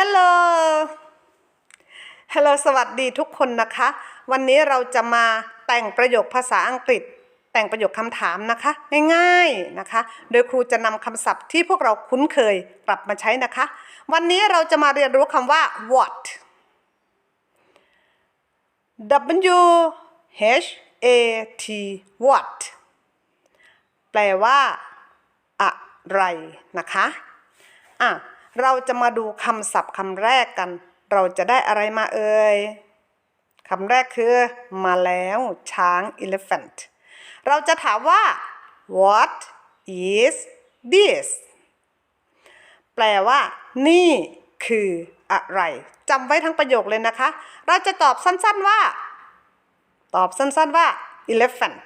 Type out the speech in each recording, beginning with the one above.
Hello Hello สวัสดีทุกคนนะคะ วันนี้เราจะมาแต่งประโยคภาษาอังกฤษ แต่งประโยคคำถามนะคะ ง่ายๆนะคะ โดยครูจะนำคำศัพท์ที่พวกเราคุ้นเคยปรับมาใช้นะคะ วันนี้เราจะมาเรียนรู้คำว่า what W H A T what แปลว่า อะไรนะคะ อะ เราจะมาดูคำศัพท์คำแรกกัน เราจะได้อะไรมาเอ่ยคำแรกคือ มาแล้วช้าง elephant เราจะถามว่า what is this แปลว่า นี่คืออะไรจำไว้ทั้งประโยคเลยนะคะ เราจะตอบสั้นๆว่า ตอบสั้นๆว่า elephant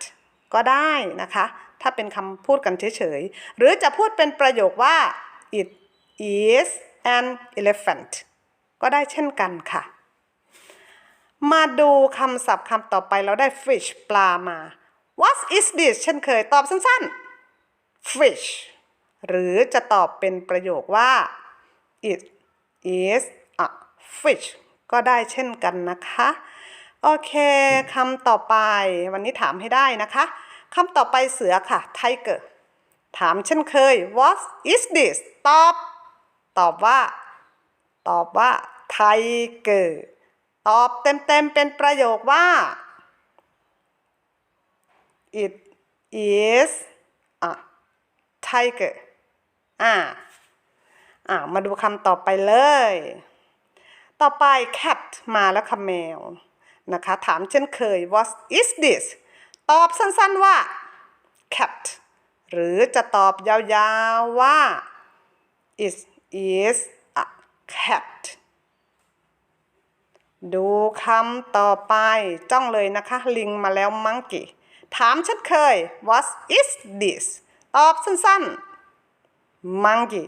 ก็ได้นะคะ ถ้าเป็นคำพูดกันเฉยๆ หรือจะพูดเป็นประโยคว่า it is an elephant ก็ได้เช่นกันค่ะ มาดูคำศัพท์คำต่อไปเราได้ fish ปลามา what is this เช่นเคยตอบสั้นๆ fish หรือจะตอบเป็นประโยคว่า it is a fish ก็ได้เช่นกันนะคะ โอเคคำต่อไปวันนี้ถามให้ได้นะคะคำต่อไปเสือค่ะ tiger ถามเช่นเคย what is this ตอบ ตอบว่า ตอบว่า tiger ตอบเต็มๆเป็นประโยคว่า it is a tiger อ่า อ่า มาดูคำต่อไปเลย ต่อไป cat มาแล้วค่ะแมว นะคะ ถามเช่นเคย what is this ตอบสั้นๆว่า cat หรือจะตอบยาวๆว่า it is a cat ดูคำต่อไป จ้องเลยนะคะ ลิงมาแล้ว monkey ถามช่นเคย what is this ตอบสั้นๆ monkey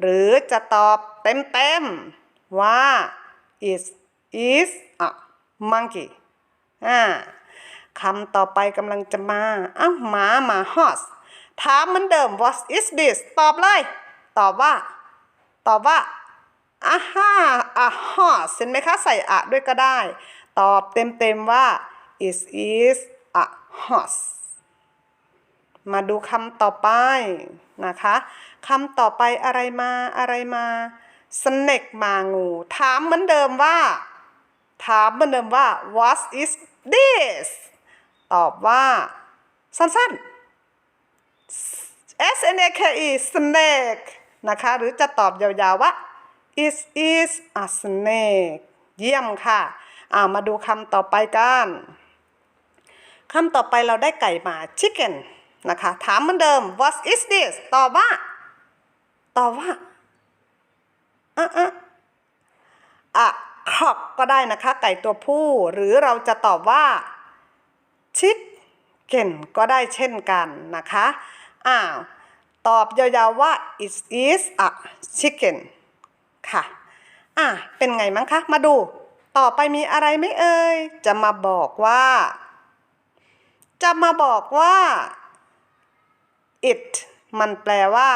หรือจะตอบเต็มๆ ว่า it is a monkey อ่าคำต่อไปกำลังจะมาอ้าวหมามา horse ถามเหมือนเดิม what is this ตอบเลย ตอบว่า ตอบว่าอาฮ่า a horse เห็นไหมคะ ใส่อะด้วยก็ได้ ตอบเต็มๆว่า it is a horse มาดูคำต่อไปนะคะคำต่อไปอะไรมาอะไรมา snake มางู ถามเหมือนเดิมว่า ถามเหมือนเดิมว่า what is this ตอบว่าสั้นๆ S N A K E snake นะคะ หรือจะตอบยาวๆว่า it is a snake เยี่ยมค่ะอามาดูคำต่อไปกันคำต่อไปเราได้ไก่มา chicken นะคะ ถามเหมือนเดิม what is this ตอบว่า ตอบว่าอะอะอะ cock ก็ได้นะคะ ไก่ตัวผู้ หรือเราจะตอบว่า chicken ก็ได้เช่นกันนะคะ อ้าว ตอบยาวๆว่า it is a chicken ค่ะ อะ เป็นไงมั้งคะ มาดู ต่อไปมีอะไรไหมเอ่ย จะมาบอกว่า จะมาบอกว่า it มันแปลว่า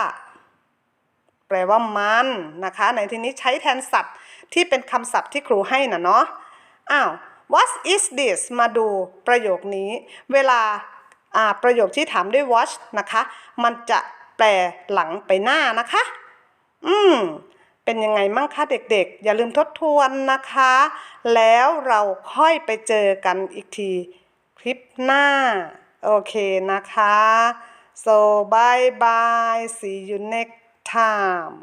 แปลว่ามันนะคะ ในที่นี้ใช้แทนสัตว์ที่เป็นคำศัพท์ที่ครูให้นะเนาะ อ้าว what is this มาดูประโยคนี้ เวลาอ่าประโยคที่ถามด้วย watch นะคะ มันจะ แปลหลังไปหน้านะคะ อืม เป็นยังไงมั่งคะเด็กๆ อย่าลืมทบทวนนะคะ แล้วเราค่อยไปเจอกันอีกทีคลิปหน้า โอเคนะคะ so bye bye see you next time